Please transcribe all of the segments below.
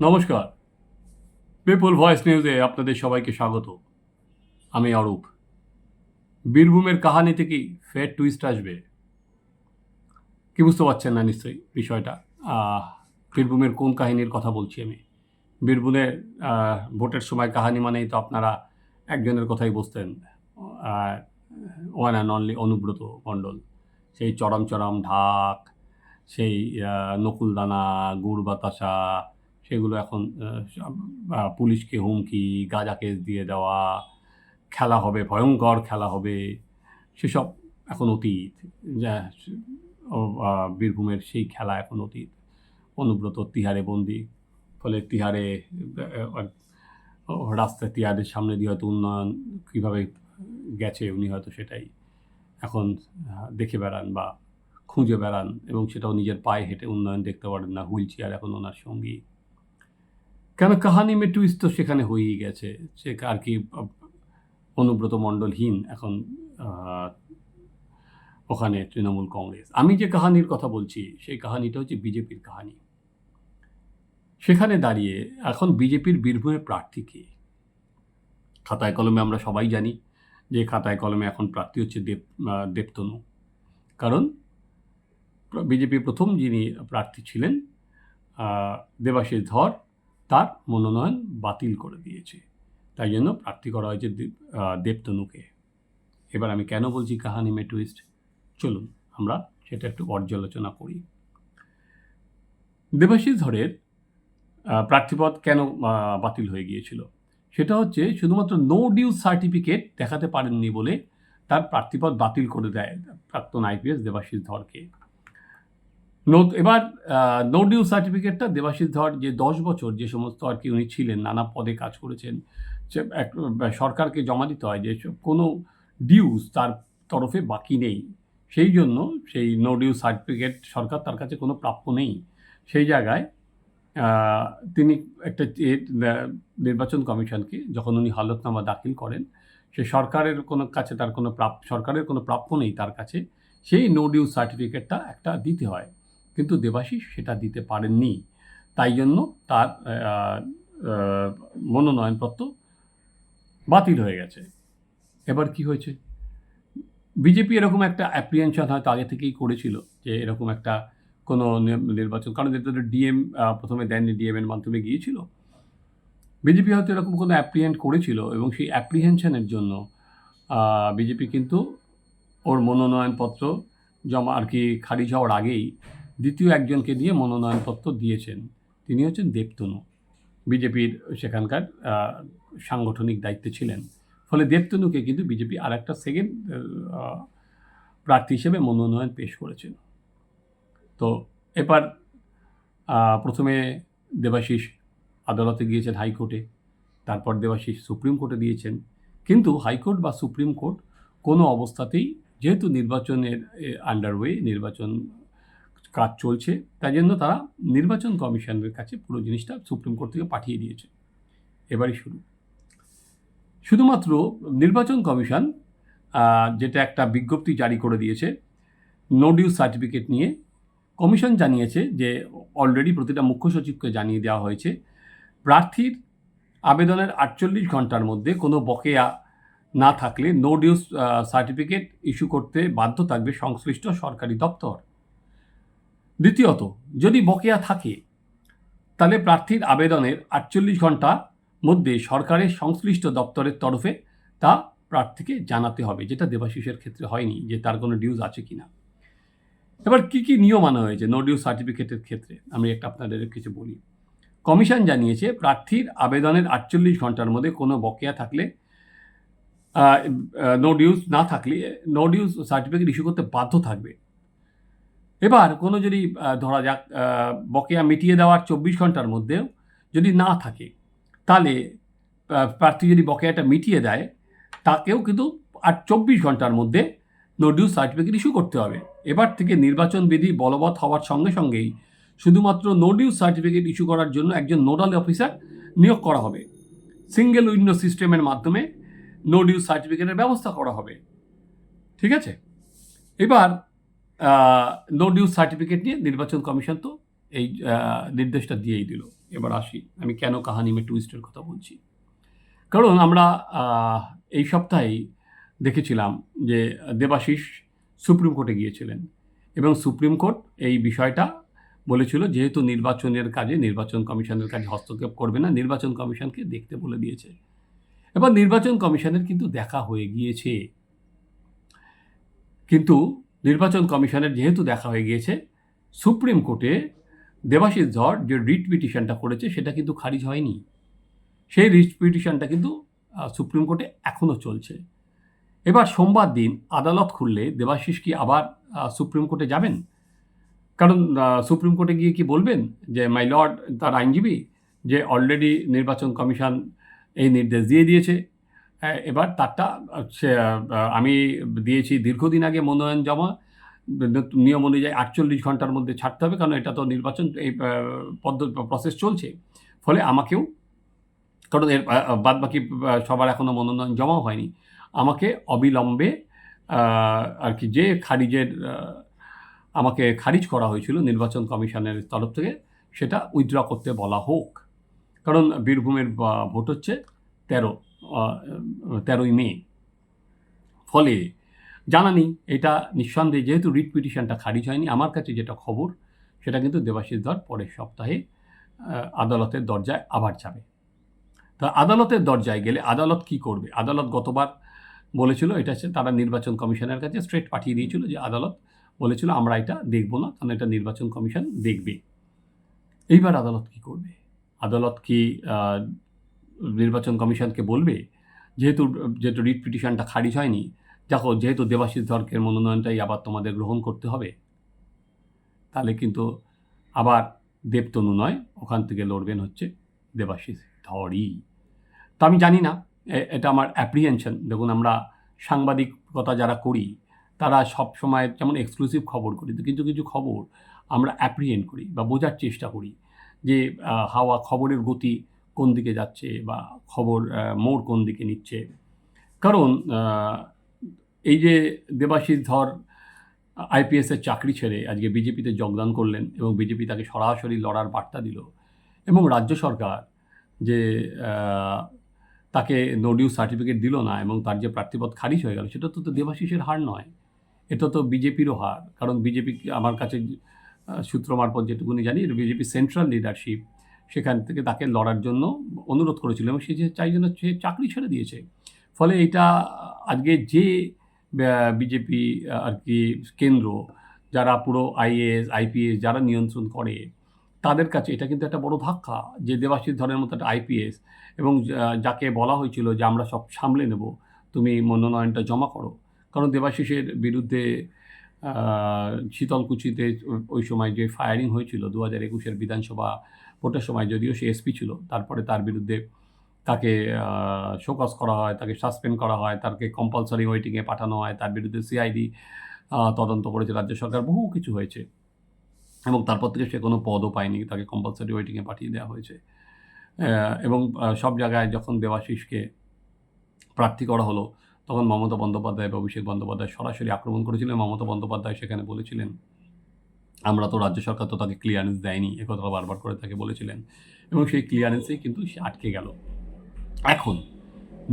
নমস্কার। People voice নিউজে আপনাদের সবাইকে স্বাগত। আমি অরূপ। বীরভূমের কাহানিতে কি ফের টুইস্ট আসবে? কি বুঝতে পারছেন না নিশ্চয়ই বিষয়টা? বীরভূমের কোন কাহিনীর কথা বলছি আমি? বীরভূমের ভোটের সময় কাহানি মানেই তো আপনারা একজনের কথাই বুঝতেন one and only Anubrata Mondal. সেই চরম চরম ঢাক, সেই নকুলদানা, গুড় বাতাসা সেগুলো এখন পুলিশকে হুমকি, গাঁজা কেস দিয়ে দেওয়া, খেলা হবে, ভয়ঙ্কর খেলা হবে, সেসব এখন অতীত। বীরভূমের সেই খেলা এখন অতীত। অনুব্রত তিহারে বন্দি, ফলে তিহারে রাস্তায় তিহারের সামনে দিয়ে হয়তো উন্নয়ন কীভাবে গেছে উনি হয়তো সেটাই এখন দেখে বেড়ান বা খুঁজে বেড়ান এবং সেটাও নিজের পায়ে হেঁটে উন্নয়ন দেখতে পারেন না হুইল চেয়ার এখন ওনার সঙ্গী। কেন কাহানি মে টুইস্ট তো সেখানে হয়েই গেছে? সে আর কি অনুব্রত মণ্ডলহীন এখন ওখানে তৃণমূল কংগ্রেস। আমি যে কাহানির কথা বলছি সেই কাহানিটা হচ্ছে বিজেপির কাহানি। সেখানে দাঁড়িয়ে এখন বিজেপির বীরভূমের প্রার্থী কে? খাতায় কলমে আমরা সবাই জানি যে খাতায় কলমে এখন প্রার্থী হচ্ছে দেব দেবতনু। কারণ বিজেপির প্রথম যিনি প্রার্থী ছিলেন আহ, দেবাশিস ধর তার মনোনয়ন বাতিল করে দিয়েছে। তাই জন্য প্রার্থী করা হয়েছে দেবতনুকে। এবার আমি কেন বলছি কাহানি মে টুইস্ট চলুন, আমরা সেটা একটু পর্যালোচনা করি। দেবাশিস ধরের প্রার্থীপদ কেন বাতিল হয়ে গিয়েছিল? সেটা হচ্ছে শুধুমাত্র নো ডিউজ সার্টিফিকেট দেখাতে পারেননি বলে তার প্রার্থীপদ বাতিল করে দেয় প্রাক্তন আইপিএস দেবাশিস ধরকে। এবার নো ডিউ সার্টিফিকেটটা দেবাশিস ধর যে দশ বছর যে সমস্ত আর কি উনি ছিলেন, নানা পদে কাজ করেছেন সরকারকে জমা দিতে হয় যে কোনো ডিউজ তার তরফে বাকি নেই। সেই জন্য সেই নো ডিউ সার্টিফিকেট সরকার তার কাছে কোনো প্রাপ্য নেই। সেই জায়গায় তিনি একটা নির্বাচন কমিশনকে যখন উনি হলফনামা দাখিল করেন, সে সরকারের কোনো কাছে তার কোনো প্রাপ, সরকারের কোনো প্রাপ্য নেই তার কাছে, সেই নো ডিউ সার্টিফিকেটটা একটা দিতে হয়। কিন্তু দেবাশিস সেটা দিতে পারেননি। তাই জন্য তার মনোনয়নপত্র বাতিল হয়ে গেছে। এবার কি হয়েছে? বিজেপি এরকম একটা অ্যাপ্রিহেনশন হয়তো আগে থেকেই করেছিল যে এরকম একটা কোনো নির্বাচন, কারণ এতে ডিএম প্রথমে দেননি ডিএম এর মাধ্যমে গিয়েছিল। বিজেপি হয়তো এরকম কোনো অ্যাপ্রিহেন্ড করেছিল এবং সেই অ্যাপ্রিহেনশনের জন্য বিজেপি কিন্তু ওর মনোনয়নপত্র জমা আর কি খারিজ হওয়ার আগেই দ্বিতীয় একজনকে দিয়ে মনোনয়নপত্র দিয়েছেন। তিনি হচ্ছেন দেবতনু। বিজেপির সেখানকার সাংগঠনিক দায়িত্বে ছিলেন। ফলে দেবতনুকে কিন্তু বিজেপি আর একটা সেকেন্ড প্রার্থী হিসেবে মনোনয়ন পেশ করেছেন। তো এবার প্রথমে দেবাশিস আদালতে গিয়েছেন হাইকোর্টে, তারপর দেবাশিস সুপ্রিম কোর্টে দিয়েছেন। কিন্তু হাইকোর্ট বা সুপ্রিম কোর্ট কোনো অবস্থাতেই যেহেতু নির্বাচনের আন্ডারওয়ে নির্বাচন কাজ চলছে, তাই জন্য তারা নির্বাচন কমিশনের কাছে পুরো জিনিসটা সুপ্রিম কোর্ট থেকে পাঠিয়ে দিয়েছে। এবারই শুরু। শুধুমাত্র নির্বাচন কমিশন যেটা একটা বিজ্ঞপ্তি জারি করে দিয়েছে নো ডিউ সার্টিফিকেট নিয়ে, কমিশন জানিয়েছে যে অলরেডি প্রতিটা মুখ্য সচিবকে জানিয়ে দেওয়া হয়েছে, প্রার্থীর আবেদনের আটচল্লিশ ঘণ্টার মধ্যে কোনো বকেয়া না থাকলে নো ডিউ সার্টিফিকেট ইস্যু করতে বাধ্য থাকবে সংশ্লিষ্ট সরকারি দপ্তর। দ্বিতীয়ত, যদি বকেয়া থাকে, তাহলে প্রার্থীর আবেদনের আটচল্লিশ ঘণ্টা মধ্যে সরকারের সংশ্লিষ্ট দপ্তরের তরফে তা প্রার্থীকে জানাতে হবে, যেটা দেবাশিসের ক্ষেত্রে হয়নি, যে তার কোনো ডিউজ আছে কি না এবার কী কী নিয়ম আনা হয়েছে নো ডিউজ সার্টিফিকেটের ক্ষেত্রে? আমি একটা আপনাদের কিছু বলি। কমিশন জানিয়েছে, প্রার্থীর আবেদনের আটচল্লিশ ঘণ্টার মধ্যে কোনো বকেয়া থাকলে নো ডিউজ না থাকলে নো ডিউজ সার্টিফিকেট ইস্যু করতে বাধ্য থাকবে। এবার কোনো যদি ধরা যাক বকেয়া মিটিয়ে দেওয়ার চব্বিশ ঘণ্টার মধ্যেও যদি না থাকে, তাহলে প্রার্থী যদি বকেয়াটা মিটিয়ে দেয়, তাকেও কিন্তু আর চব্বিশ ঘণ্টার মধ্যে নো ডিউজ সার্টিফিকেট ইস্যু করতে হবে। এবার থেকে নির্বাচন বিধি বলবৎ হওয়ার সঙ্গে সঙ্গেই শুধুমাত্র নো ডিউজ সার্টিফিকেট ইস্যু করার জন্য একজন নোডাল অফিসার নিয়োগ করা হবে। সিঙ্গেল উইন্ডো সিস্টেমের মাধ্যমে নো ডিউজ সার্টিফিকেটের ব্যবস্থা করা হবে। ঠিক আছে? এবার নো ডিউজ সার্টিফিকেট নিয়ে নির্বাচন কমিশন তো এই নির্দেশটা দিয়েই দিল। এবার আসি, আমি কেন কাহানি মে টুইস্টের কথা বলছি। কারণ আমরা এই সপ্তাহেই দেখেছিলাম যে দেবাশিস সুপ্রিম কোর্টে গিয়েছিলেন এবং সুপ্রিম কোর্ট এই বিষয়টা বলেছিল যেহেতু নির্বাচনের কাজে নির্বাচন কমিশনের কাজে হস্তক্ষেপ করবে না, নির্বাচন কমিশনকে দেখতে বলে দিয়েছে। এবার নির্বাচন কমিশনের কিন্তু দেখা হয়ে গিয়েছে। কিন্তু নির্বাচন কমিশনের যেহেতু দেখা হয়ে গিয়েছে, সুপ্রিম কোর্টে দেবাশিস ধর যে রিট পিটিশনটা করেছে সেটা কিন্তু খারিজ হয়নি। সেই রিট পিটিশনটা কিন্তু সুপ্রিম কোর্টে এখনও চলছে। এবার সোমবার দিন আদালত খুললে দেবাশিস কি আবার সুপ্রিম কোর্টে যাবেন? কারণ সুপ্রিম কোর্টে গিয়ে কি বলবেন যে, মাই লর্ড, তার আইনজীবী, যে অলরেডি নির্বাচন কমিশন এই নির্দেশ দিয়ে দিয়েছে এবার তারটা আমি দিয়েছি দীর্ঘদিন আগে মনোনয়ন জমা। নিয়ম অনুযায়ী আটচল্লিশ ঘণ্টার মধ্যে ছাড়তে হবে, কারণ এটা তো নির্বাচন, এই পদ্ধতি প্রসেস চলছে। ফলে আমাকেও, কারণ এর বাদ বাকি সবার এখনও মনোনয়ন জমাও হয়নি। আমাকে অবিলম্বে আর কি যে খারিজের আমাকে খারিজ করা হয়েছিল নির্বাচন কমিশনের তরফ থেকে, সেটা উইথড্র করতে বলা হোক। কারণ বীরভূমের ভোট হচ্ছে তেরো। তেরোই মে। ফলে জানা নেই এটা নিঃসন্দেহে যেহেতু রিট পিটিশনটা খারিজ হয়নি, আমার কাছে যেটা খবর, সেটা কিন্তু দেবাশিস ধর পরের সপ্তাহে আদালতের দরজায় আবার যাবে। তা আদালতের দরজায় গেলে আদালত কি করবে? আদালত গতবার বলেছিল, এটা তারা নির্বাচন কমিশনের কাছে স্ট্রেট পাঠিয়ে দিয়েছিল যে আদালত বলেছিল, আমরা এটা দেখব না, কারণ এটা নির্বাচন কমিশন দেখবে। এইবার আদালত কি করবে? আদালত কি নির্বাচন কমিশনকে বলবে, যেহেতু যেহেতু রিট পিটিশনটা খারিজ হয়নি, দেখো, যেহেতু দেবাশিস ধরকের মনোনয়নটাই আবার তোমাদের গ্রহণ করতে হবে, তাহলে কিন্তু আবার দেবতনু নয়, ওখান থেকে লড়বেন হচ্ছে দেবাশিস ধরই। তো আমি জানি না এটা আমার অ্যাপ্রিহেনশন দেখুন, আমরা সাংবাদিকতা যারা করি, তারা সব সময় যেমন এক্সক্লুসিভ খবর করি, তো কিছু কিছু খবর আমরা অ্যাপ্রিহেন্ড করি বা বোঝার চেষ্টা করি যে হাওয়া খবরের গতি কোন দিকে যাচ্ছে বা খবর মোড় কোন দিকে নিচ্ছে। কারণ এই যে দেবাশিস ধর, আইপিএসের চাকরি ছেড়ে আজকে বিজেপিতে যোগদান করলেন এবং বিজেপি তাকে সরাসরি লড়ার বার্তা দিল এবং রাজ্য সরকার যে তাকে নোডিউ সার্টিফিকেট দিল না এবং তার যে প্রার্থীপদ খারিজ হয়ে গেল, সেটা তো তো দেবাশিসের হার নয়। এটা তো বিজেপিরও হার। কারণ বিজেপি, আমার কাছে সূত্র মারফত যেটুকুনি জানি বিজেপি সেন্ট্রাল লিডারশিপ সেখান থেকে তাকে লড়ার জন্য অনুরোধ করেছিল এবং সে যে চাই জন্য সে চাকরি ছেড়ে দিয়েছে। ফলে এটা আজকে যে বিজেপি আর কি কেন্দ্র যারা পুরো আইএএস, আইপিএস যারা নিয়ন্ত্রণ করে, তাদের কাছে এটা কিন্তু একটা বড় ধাক্কা যে দেবাশিস ধরের মতো একটা আইপিএস এবং যাকে বলা হয়েছিল যে আমরা সব সামলে নেব, তুমি মনোনয়নটা জমা করো। কারণ দেবাশিসের বিরুদ্ধে শীতলকুচিতে ওই সময় যে ফায়ারিং হয়েছিল দু হাজার একুশের বিধানসভা ভোটের সময় যদিও সে এসপি ছিল, তারপরে তার বিরুদ্ধে তাকে শোকস করা হয়, তাকে সাসপেন্ড করা হয় তাকে কম্পালসারি ওয়েটিংয়ে পাঠানো হয়, তার বিরুদ্ধে সিআইডি তদন্ত করেছে রাজ্য সরকার, বহু কিছু হয়েছে। এবং তারপর থেকে সে কোনো পদও পায়নি, তাকে কম্পালসারি ওয়েটিংয়ে পাঠিয়ে দেওয়া হয়েছে। এবং সব জায়গায় যখন দেবাশিসকে প্রার্থী করা হলো, তখন মমতা বন্দ্যোপাধ্যায় বা অভিষেক বন্দ্যোপাধ্যায় সরাসরি আক্রমণ করেছিলেন। মমতা বন্দ্যোপাধ্যায় সেখানে বলেছিলেন আমরা তো রাজ্য সরকার তো তাকে ক্লিয়ারেন্স দেয়নি, এ কথা বারবার করে তাকে বলেছিলেন। এবং সেই ক্লিয়ারেন্সেই কিন্তু সে আটকে গেল। এখন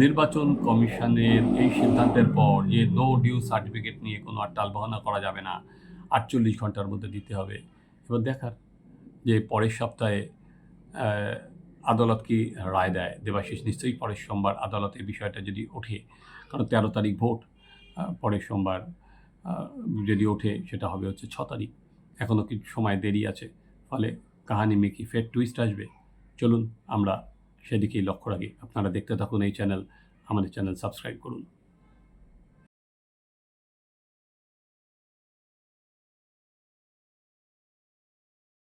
নির্বাচন কমিশনের এই সিদ্ধান্তের পর যে নো ডিউ সার্টিফিকেট নিয়ে কোনো আর টালবাহানা করা যাবে না, আটচল্লিশ ঘণ্টার মধ্যে দিতে হবে। এবার দেখার যে পরের সপ্তাহে আদালত কি রায় দেয়? দেবাশিস, নিশ্চয়ই পরের সোমবার আদালতে বিষয়টা যদি ওঠে, কারণ তেরো তারিখ ভোট পরের সোমবার যদি ওঠে সেটা হবে হচ্ছে ছ তারিখ। এখনও কি সময় দেরি আছে? ফলে কাহানি মেকি ফের টুইস্ট আসবে। চলুন আমরা সেদিকেই লক্ষ্য রাখি। আপনারা দেখতে থাকুন এই চ্যানেল আমাদের চ্যানেল সাবস্ক্রাইব করুন।